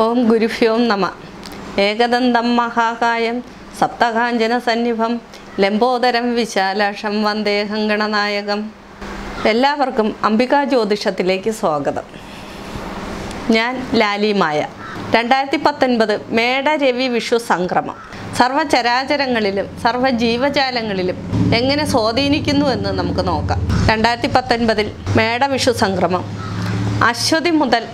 ഓം ഗുരുഭ്യോം നമ. ഏകദന്തം മഹാകായം സപ്തകാഞ്ചന സന്നിഭം ലംബോദരം വിശാലാക്ഷം വന്ദേഹം ഗണനായകം എല്ലാവർക്കും അംബികാ ജ്യോതിഷത്തിലേക്ക് സ്വാഗതം. ഞാൻ ലാലിമായ രണ്ടായിരത്തി പത്തൊൻപത് മേടരവി വിഷു സംക്രമം. സർവചരാചരങ്ങളിലും സർവജീവജാലങ്ങളിലും എങ്ങനെ സ്വാധീനിക്കുന്നു എന്ന് നമുക്ക് നോക്കാം. രണ്ടായിരത്തി പത്തൊൻപതിൽ മേടവിഷു സംക്രമം. അശ്വതി മുതൽ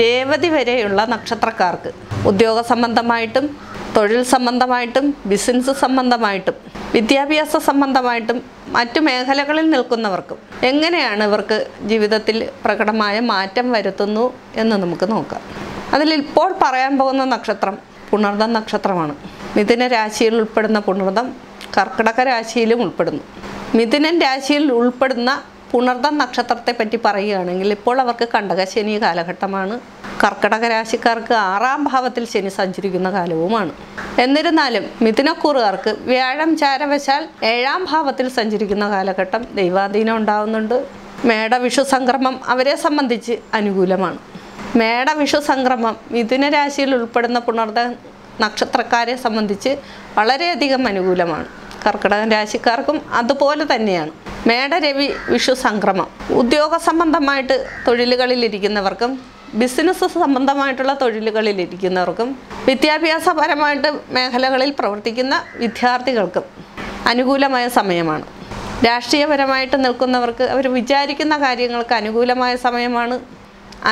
രേവതി വരെയുള്ള നക്ഷത്രക്കാർക്ക് ഉദ്യോഗ സംബന്ധമായിട്ടും തൊഴിൽ സംബന്ധമായിട്ടും ബിസിനസ് സംബന്ധമായിട്ടും വിദ്യാഭ്യാസ സംബന്ധമായിട്ടും മറ്റു മേഖലകളിൽ നിൽക്കുന്നവർക്കും എങ്ങനെയാണ് ഇവർക്ക് ജീവിതത്തിൽ പ്രകടമായ മാറ്റം വരുത്തുന്നു എന്ന് നമുക്ക് നോക്കാം. അതിൽ ഇപ്പോൾ പറയാൻ പോകുന്ന നക്ഷത്രം പുണർദം നക്ഷത്രമാണ്. മിഥുന രാശിയിൽ ഉൾപ്പെടുന്ന പുണർദം കർക്കിടക രാശിയിലും ഉൾപ്പെടുന്നു. മിഥുനൻ രാശിയിൽ ഉൾപ്പെടുന്ന പുണർദം നക്ഷത്രത്തെ പറ്റി പറയുകയാണെങ്കിൽ ഇപ്പോൾ അവർക്ക് കണ്ടകശനി കാലഘട്ടമാണ്. കർക്കടക രാശിക്കാർക്ക് ആറാം ഭാവത്തിൽ ശനി സഞ്ചരിക്കുന്ന കാലവുമാണ്. എന്നിരുന്നാലും മിഥുനക്കൂറുകാർക്ക് വ്യാഴം ചാരവശാൽ ഏഴാം ഭാവത്തിൽ സഞ്ചരിക്കുന്ന കാലഘട്ടം ദൈവാധീനം ഉണ്ടാവുന്നുണ്ട്. മേടവിഷു സംക്രമം അവരെ സംബന്ധിച്ച് അനുകൂലമാണ്. മേടവിഷു സംക്രമം മിഥുന രാശിയിൽ ഉൾപ്പെടുന്ന പുണർദ നക്ഷത്രക്കാരെ സംബന്ധിച്ച് വളരെയധികം അനുകൂലമാണ്. കർക്കിടക രാശിക്കാർക്കും അതുപോലെ തന്നെയാണ്. മേടരവി വിഷു സംക്രമം. ഉദ്യോഗ സംബന്ധമായിട്ട് തൊഴിലുകളിലിരിക്കുന്നവർക്കും ബിസിനസ് സംബന്ധമായിട്ടുള്ള തൊഴിലുകളിലിരിക്കുന്നവർക്കും വിദ്യാഭ്യാസപരമായിട്ട് മേഖലകളിൽ പ്രവർത്തിക്കുന്ന വിദ്യാർത്ഥികൾക്കും അനുകൂലമായ സമയമാണ്. രാഷ്ട്രീയപരമായിട്ട് നിൽക്കുന്നവർക്ക് അവർ വിചാരിക്കുന്ന കാര്യങ്ങൾക്ക് അനുകൂലമായ സമയമാണ്.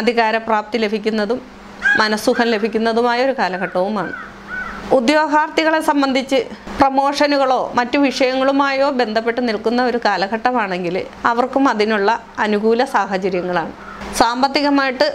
അധികാരപ്രാപ്തി ലഭിക്കുന്നതും മനസ്സുഖം ലഭിക്കുന്നതുമായ ഒരു കാലഘട്ടവുമാണ്. ഉദ്യോഗാർത്ഥികളെ സംബന്ധിച്ച് പ്രമോഷനുകളോ മറ്റു വിഷയങ്ങളുമായോ ബന്ധപ്പെട്ട് നിൽക്കുന്ന ഒരു കാലഘട്ടമാണെങ്കിൽ അവർക്കും അതിനുള്ള അനുകൂല സാഹചര്യങ്ങളാണ്. സാമ്പത്തികമായിട്ട്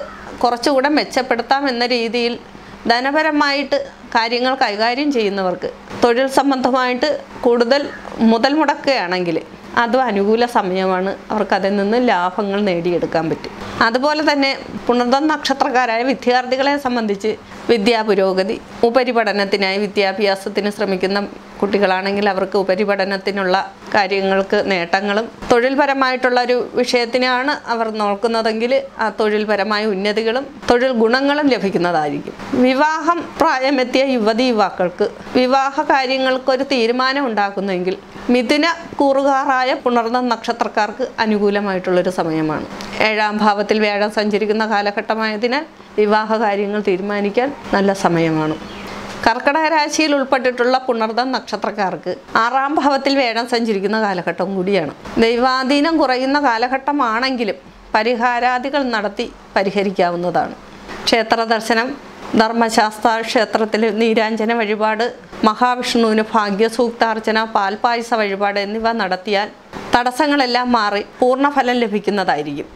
കുറച്ചുകൂടെ മെച്ചപ്പെടുത്താം എന്ന രീതിയിൽ ധനപരമായിട്ട് കാര്യങ്ങൾ കൈകാര്യം ചെയ്യുന്നവർക്ക് തൊഴിൽ സംബന്ധമായിട്ട് കൂടുതൽ മുതൽ മുടക്കുകയാണെങ്കിൽ അതും അനുകൂല സമയമാണ് അവർക്ക് അതിൽ നിന്ന് ലാഭങ്ങൾ നേടിയെടുക്കാൻ പറ്റും. അതുപോലെ തന്നെ പുണർദം നക്ഷത്രക്കാരായ വിദ്യാർത്ഥികളെ സംബന്ധിച്ച് വിദ്യാപുരോഗതി. ഉപരിപഠനത്തിനായി വിദ്യാഭ്യാസത്തിന് ശ്രമിക്കുന്ന കുട്ടികളാണെങ്കിൽ അവർക്ക് ഉപരിപഠനത്തിനുള്ള കാര്യങ്ങൾക്ക് നേട്ടങ്ങളും തൊഴിൽപരമായിട്ടുള്ള ഒരു വിഷയത്തിനാണ് അവർ നോക്കുന്നതെങ്കിൽ ആ തൊഴിൽപരമായ ഉന്നതികളും തൊഴിൽ ഗുണങ്ങളും ലഭിക്കുന്നതായിരിക്കും. വിവാഹം പ്രായമെത്തിയ യുവതി യുവാക്കൾക്ക് വിവാഹ കാര്യങ്ങൾക്കൊരു തീരുമാനം ഉണ്ടാക്കുന്നെങ്കിൽ മിഥുന കൂറുകാറായ പുണർന്ന നക്ഷത്രക്കാർക്ക് അനുകൂലമായിട്ടുള്ളൊരു സമയമാണ്. ഏഴാം ഭാവത്തിൽ വ്യാഴം സഞ്ചരിക്കുന്ന കാലഘട്ടമായതിനാൽ വിവാഹ കാര്യങ്ങൾ തീരുമാനിക്കാൻ നല്ല സമയമാണ്. കർക്കിടക രാശിയിൽ ഉൾപ്പെട്ടിട്ടുള്ള പുണർദം നക്ഷത്രക്കാർക്ക് ആറാം ഭാവത്തിൽ വേഴം സഞ്ചരിക്കുന്ന കാലഘട്ടം കൂടിയാണ്. ദൈവാധീനം കുറയുന്ന കാലഘട്ടമാണെങ്കിലും പരിഹാരാദികൾ നടത്തി പരിഹരിക്കാവുന്നതാണ്. ക്ഷേത്ര ദർശനം ധർമ്മശാസ്ത്ര ക്ഷേത്രത്തിൽ നീരാഞ്ജന വഴിപാട് മഹാവിഷ്ണുവിന് ഭാഗ്യസൂക്താർച്ചന പാൽപായസ വഴിപാട് എന്നിവ നടത്തിയാൽ തടസ്സങ്ങളെല്ലാം മാറി പൂർണഫലം ലഭിക്കുന്നതായിരിക്കും.